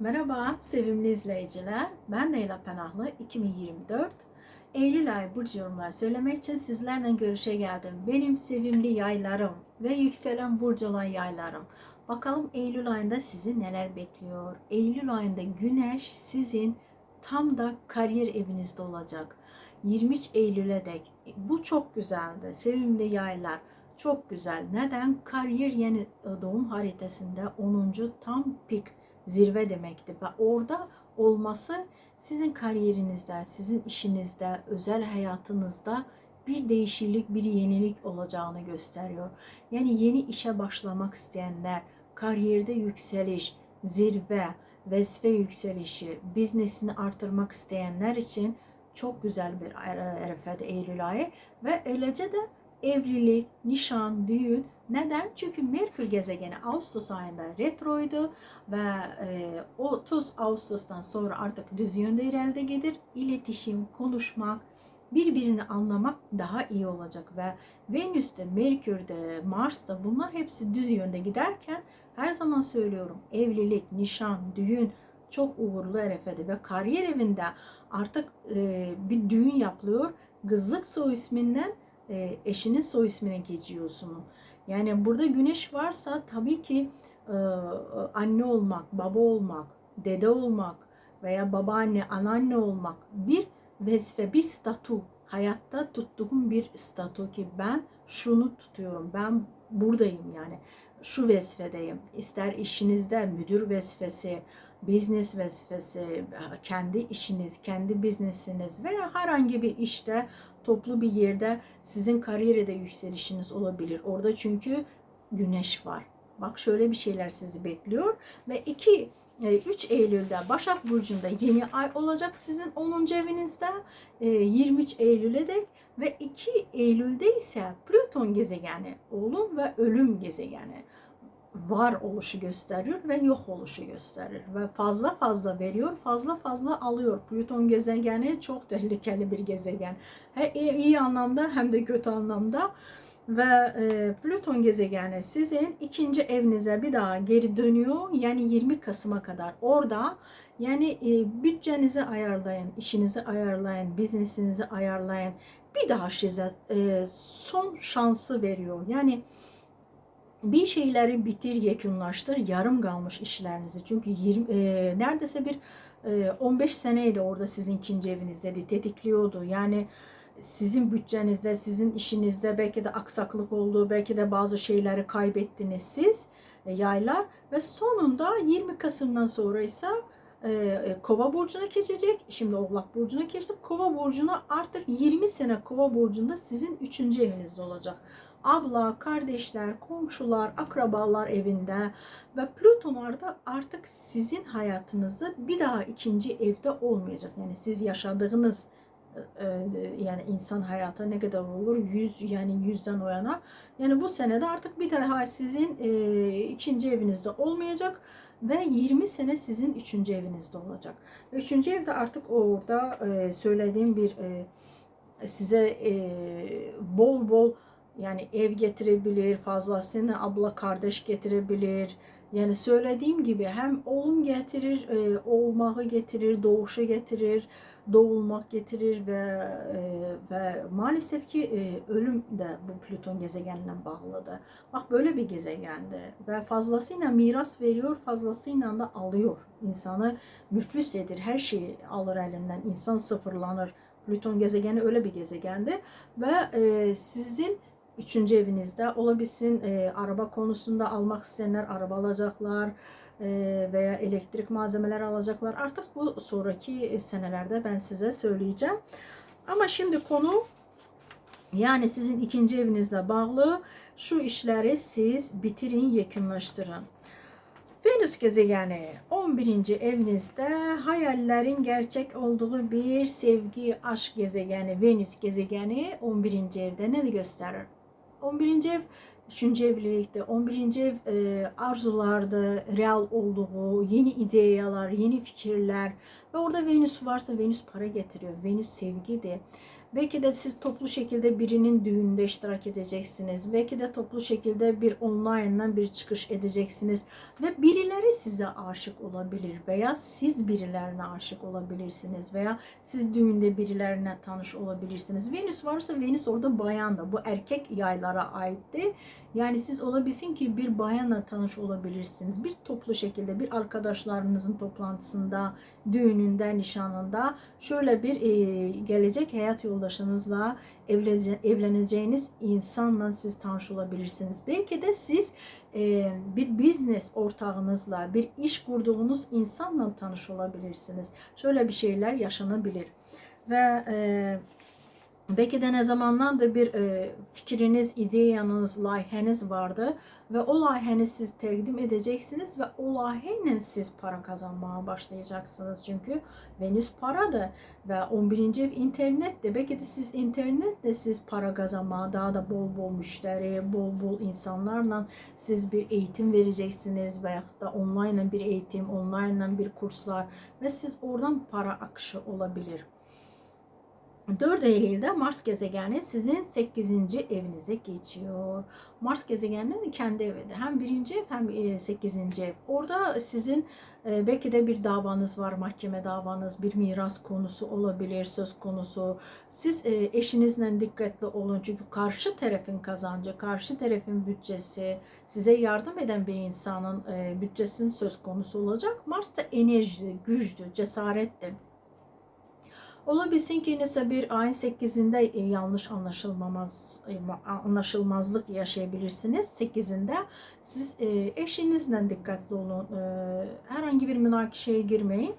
Merhaba sevimli izleyiciler. Ben Leyla Penahlı. 2024 Eylül ayı burcu yorumlar söylemek için sizlerle görüşe geldim. Benim sevimli yaylarım ve yükselen burcu olan yaylarım. Bakalım Eylül ayında sizi neler bekliyor? Eylül ayında güneş sizin tam da kariyer evinizde olacak. 23 Eylül'e dek. Bu çok güzeldi. Sevimli yaylar. Çok güzel. Neden? Kariyer yeni doğum haritasında 10. tam pik zirve demekti ve orada olması sizin kariyerinizde, sizin işinizde, özel hayatınızda bir değişiklik, bir yenilik olacağını gösteriyor. Yani yeni işe başlamak isteyenler, kariyerde yükseliş, zirve, vazife yükselişi, biznesini artırmak isteyenler için çok güzel bir arefet Eylül ayı ve öylece de evlilik, nişan, düğün. Neden? Çünkü Merkür gezegeni Ağustos ayında retroydu ve 30 Ağustos'tan sonra artık düz yönde ileride gelir. İletişim, konuşmak, birbirini anlamak daha iyi olacak ve Venüs'te, Merkür'de, Mars'ta bunlar hepsi düz yönde giderken her zaman söylüyorum evlilik, nişan, düğün çok uğurlu arefede ve kariyer evinde artık bir düğün yapılıyor. Kızlık soy isminden e, eşinin soy ismine geçiyorsunuz. Yani burada güneş varsa tabii ki e, anne olmak, baba olmak, dede olmak veya babaanne, anneanne olmak bir vazife, bir statü. Hayatta tuttuğum bir statü ki ben şunu tutuyorum, ben buradayım yani şu vazifedeyim. İster işinizde müdür vazifesi, business vazifesi, kendi işiniz, kendi biznesiniz veya herhangi bir işte toplu bir yerde sizin kariyerde yükselişiniz olabilir. Orada çünkü güneş var. Bak şöyle bir şeyler sizi bekliyor ve 2 3 e, Eylül'de Başak Burcu'nda yeni ay olacak sizin 10. evinizde 23 e, Eylül'e dek ve 2 Eylül'de ise Plüton gezegeni, oğlum ve ölüm gezegeni var oluşu gösteriyor ve yok oluşu gösterir ve fazla fazla veriyor, fazla fazla alıyor. Plüton gezegeni çok tehlikeli bir gezegen. Hem iyi anlamda hem de kötü anlamda. Ve e, Plüton gezegeni sizin ikinci evinize bir daha geri dönüyor. Yani 20 Kasım'a kadar orada yani e, bütçenizi ayarlayın, işinizi ayarlayın, biznesinizi ayarlayın. Bir daha size e, son şansı veriyor. Yani bir şeyleri bitir, yekunlaştır, yarım kalmış işlerinizi. Çünkü 20, e, neredeyse bir e, 15 seneydi orada sizin ikinci evinizde tetikliyordu. Yani sizin bütçenizde, sizin işinizde belki de aksaklık oldu, belki de bazı şeyleri kaybettiniz siz e, yaylar ve sonunda 20 Kasım'dan sonra ise e, e, Kova burcuna geçecek. Şimdi Oğlak burcuna geçti. Kova burcuna artık 20 sene Kova burcunda sizin 3. evinizde olacak abla, kardeşler, komşular, akrabalar evinde ve Plütonlar da artık sizin hayatınızda bir daha ikinci evde olmayacak. Yani siz yaşadığınız e, e, yani insan hayatı ne kadar olur? Yüz yani yüzden o yana. Yani bu senede artık bir daha sizin e, ikinci evinizde olmayacak ve 20 sene sizin üçüncü evinizde olacak. Üçüncü evde artık orada e, söylediğim bir e, size e, bol bol yani ev getirebilir, fazlasını abla kardeş getirebilir. Yani söylediğim gibi hem oğlum getirir, e, olmağı getirir, doğuşu getirir, doğulmak getirir ve e, ve maalesef ki e, ölüm de bu Plüton gezegeninden bağlıdır. Bak böyle bir gezegende ve fazlasıyla miras veriyor, fazlasıyla da alıyor. İnsanı müflis edir, her şeyi alır elinden, insan sıfırlanır. Plüton gezegeni öyle bir gezegendi ve e, sizin üçüncü evinizde olabilsin e, araba konusunda almak isteyenler araba alacaklar e, veya elektrik malzemeler alacaklar. Artık bu sonraki senelerde ben size söyleyeceğim. Ama şimdi konu yani sizin ikinci evinizle bağlı şu işleri siz bitirin, yekunlaştırın. Venüs gezegeni 11. evinizde hayallerin gerçek olduğu bir sevgi, aşk gezegeni Venüs gezegeni 11. evde ne gösterir? 11. ev 3. evlilikte 11. ev e, arzularda real olduğu, yeni ideyalar, yeni fikirler ve orada Venüs varsa Venüs para getiriyor. Venüs sevgi de Belki de siz toplu şekilde birinin düğününde iştirak edeceksiniz. Belki de toplu şekilde bir online'dan bir çıkış edeceksiniz. Ve birileri size aşık olabilir veya siz birilerine aşık olabilirsiniz veya siz düğünde birilerine tanış olabilirsiniz. Venüs varsa Venüs orada bayan da bu erkek yaylara aitti. Yani siz olabilsin ki bir bayanla tanış olabilirsiniz. Bir toplu şekilde bir arkadaşlarınızın toplantısında, düğününde, nişanında şöyle bir e, gelecek hayat yoldaşınızla evlence- evleneceğiniz insanla siz tanış olabilirsiniz. Belki de siz e, bir business ortağınızla, bir iş kurduğunuz insanla tanış olabilirsiniz. Şöyle bir şeyler yaşanabilir. Ve e, Belki de ne zamandan da bir e, fikriniz, ideyanız, layiheniz vardı ve o layiheni siz təqdim edeceksiniz ve o layiheyle siz para kazanmaya başlayacaksınız. Çünkü Venüs paradır ve 11. ev internettir. Belki de siz internetle siz para kazanmaya, daha da bol bol müşteri, bol bol insanlarla siz bir eğitim vereceksiniz veyahut da online bir eğitim, online bir kurslar ve siz oradan para akışı olabilir. 4 Eylül'de Mars gezegeni sizin 8. evinize geçiyor. Mars gezegeninin kendi evidir. Hem 1. ev hem 8. ev. Orada sizin e, belki de bir davanız var, mahkeme davanız, bir miras konusu olabilir, söz konusu. Siz e, eşinizle dikkatli olun çünkü karşı tarafın kazancı, karşı tarafın bütçesi, size yardım eden bir insanın e, bütçesinin söz konusu olacak. Mars da enerji, güçtü, cesarettir. Olabilsin ki neyse bir ayın 8'inde e, yanlış anlaşılmamaz e, anlaşılmazlık yaşayabilirsiniz. 8'inde siz e, eşinizle dikkatli olun. Herhangi bir münakişeye girmeyin.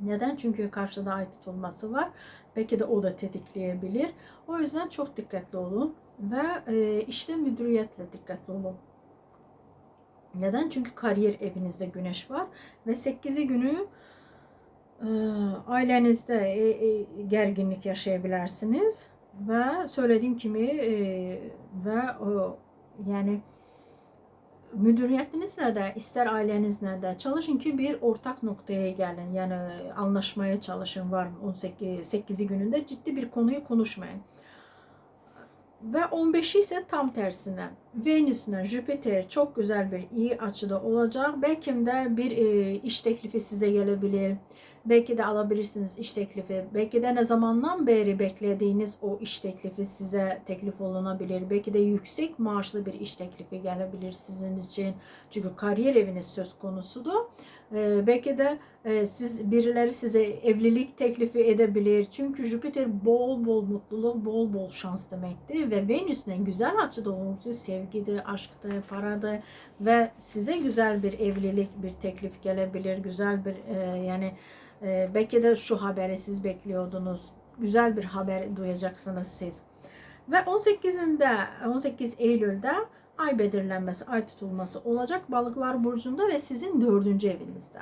Neden? Çünkü karşıda ait tutulması var. Belki de o da tetikleyebilir. O yüzden çok dikkatli olun ve işte müdüriyetle dikkatli olun. Neden? Çünkü kariyer evinizde güneş var ve 8'i günü ailenizde e, e, gerginlik yaşayabilirsiniz ve söylediğim kimi e, ve yani müdüriyetinizle de ister ailenizle de çalışın ki bir ortak noktaya gelin. Yani anlaşmaya çalışın var 18 8'i gününde ciddi bir konuyu konuşmayın. Ve 15'i ise tam tersine. Venüs'le Jüpiter çok güzel bir iyi açıda olacak. Belki de bir iş teklifi size gelebilir. Belki de alabilirsiniz iş teklifi. Belki de ne zamandan beri beklediğiniz o iş teklifi size teklif olunabilir. Belki de yüksek maaşlı bir iş teklifi gelebilir sizin için. Çünkü kariyer eviniz söz konusudur. Ee, belki de e, siz birileri size evlilik teklifi edebilir. Çünkü Jüpiter bol bol mutluluk, bol bol şans demektir. Ve Venüs'le güzel açıda olması sevgidir, aşktır, paradır. Ve size güzel bir evlilik, bir teklif gelebilir. Güzel bir e, yani e, belki de şu haberi siz bekliyordunuz. Güzel bir haber duyacaksınız siz. Ve 18'inde 18 Eylül'de ay belirlenmesi, ay tutulması olacak balıklar burcunda ve sizin dördüncü evinizde.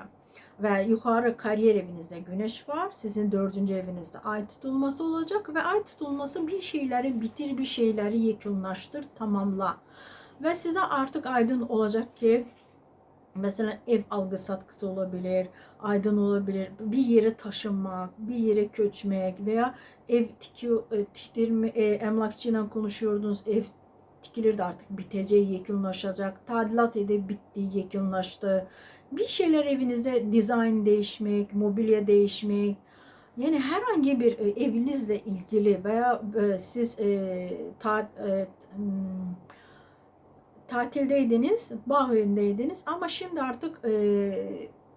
Ve yukarı kariyer evinizde güneş var. Sizin dördüncü evinizde ay tutulması olacak. Ve ay tutulması bir şeyleri bitir, bir şeyleri yekünlaştır, tamamla. Ve size artık aydın olacak ki Mesela ev algı satkısı olabilir, aydın olabilir, bir yere taşınmak, bir yere köçmek veya ev tikiyor, e, tiktirme, e, emlakçıyla konuşuyordunuz, ev de artık biteceği, yekunlaşacak, tadilat edip bitti, yekunlaştı. Bir şeyler evinizde dizayn değişmek, mobilya değişmek, yani herhangi bir e, evinizle ilgili veya e, siz e, ta, e, hmm, tatildeydiniz, bağ önündeydiniz ama şimdi artık e,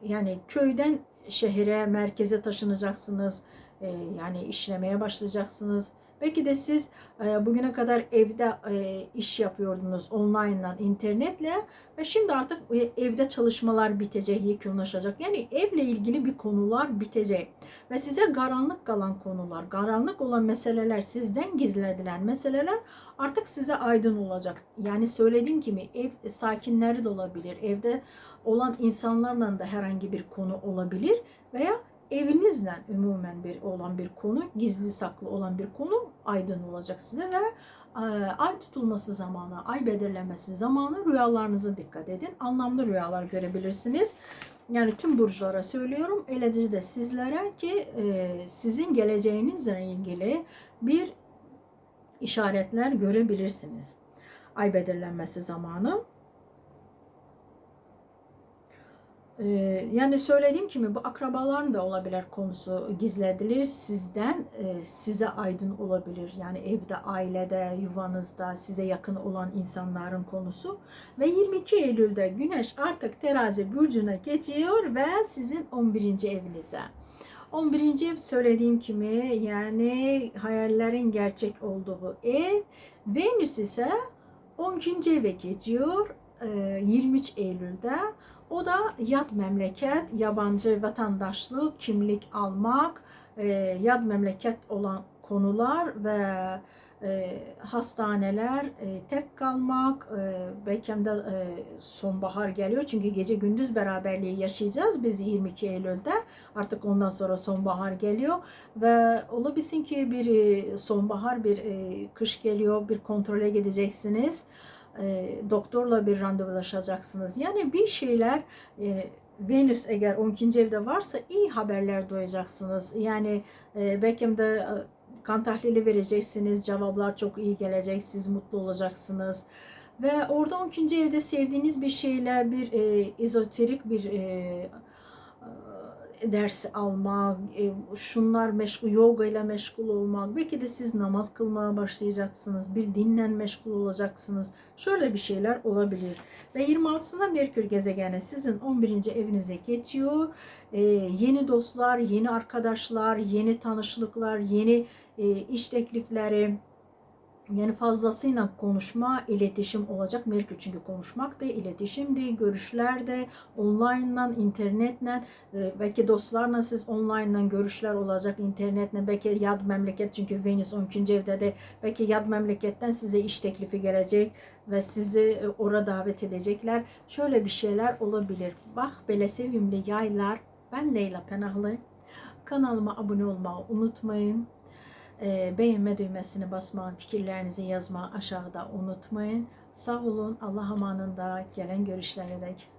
yani köyden şehire, merkeze taşınacaksınız. E, yani işlemeye başlayacaksınız. Belki de siz e, bugüne kadar evde e, iş yapıyordunuz online'dan, internetle ve şimdi artık e, evde çalışmalar bitecek, yekünlaşacak. Yani evle ilgili bir konular bitecek ve size karanlık kalan konular, karanlık olan meseleler, sizden gizledilen meseleler artık size aydın olacak. Yani söylediğim gibi ev sakinleri de olabilir, evde olan insanlarla da herhangi bir konu olabilir veya evinizle umumen bir olan bir konu, gizli saklı olan bir konu aydın olacak size ve e, ay tutulması zamanı, ay belirlenmesi zamanı rüyalarınıza dikkat edin. Anlamlı rüyalar görebilirsiniz. Yani tüm burçlara söylüyorum. Eləcə de sizlere ki e, sizin geleceğinizle ilgili bir işaretler görebilirsiniz. Ay belirlenmesi zamanı. Yani söylediğim gibi bu akrabaların da olabilir konusu gizledilir sizden e, size aydın olabilir yani evde ailede yuvanızda size yakın olan insanların konusu ve 22 Eylül'de Güneş artık terazi burcuna geçiyor ve sizin 11. evinize 11. ev söylediğim gibi yani hayallerin gerçek olduğu ev Venüs ise 12. eve geçiyor e, 23 Eylül'de o da yad memleket, yabancı vatandaşlık, kimlik almak, e, yad memleket olan konular ve e, hastaneler, e, tek kalmak, belki de sonbahar geliyor. Çünkü gece gündüz beraberliği yaşayacağız biz 22 Eylül'de. Artık ondan sonra sonbahar geliyor ve olabilsin ki bir sonbahar, bir kış geliyor, bir kontrole gideceksiniz e, doktorla bir randevulaşacaksınız. Yani bir şeyler e, Venüs eğer 12. evde varsa iyi haberler duyacaksınız. Yani e, de e, kan tahlili vereceksiniz. Cevaplar çok iyi gelecek. Siz mutlu olacaksınız. Ve orada 12. evde sevdiğiniz bir şeyler, bir e, ezoterik bir e, ders almak, e, şunlar meşgul, yoga ile meşgul olmak, belki de siz namaz kılmaya başlayacaksınız, bir dinle meşgul olacaksınız. Şöyle bir şeyler olabilir. Ve 26'sında Merkür gezegeni sizin 11. evinize geçiyor. E, yeni dostlar, yeni arkadaşlar, yeni tanışlıklar, yeni e, iş teklifleri, yani fazlasıyla konuşma, iletişim olacak. Merkür çünkü konuşmak da, iletişim de, görüşler de, online'dan, internetle, e, belki dostlarla siz online'dan görüşler olacak, internetle, belki yad memleket çünkü Venüs 12. evde de belki yad memleketten size iş teklifi gelecek ve sizi e, orada davet edecekler. Şöyle bir şeyler olabilir. Bak böyle sevimli yaylar. Ben Leyla Penahlı. Kanalıma abone olmayı unutmayın. E, beğenme düğmesini basmayı, fikirlerinizi yazmayı aşağıda unutmayın. Sağ olun. Allah amanında gelen görüşlere dek.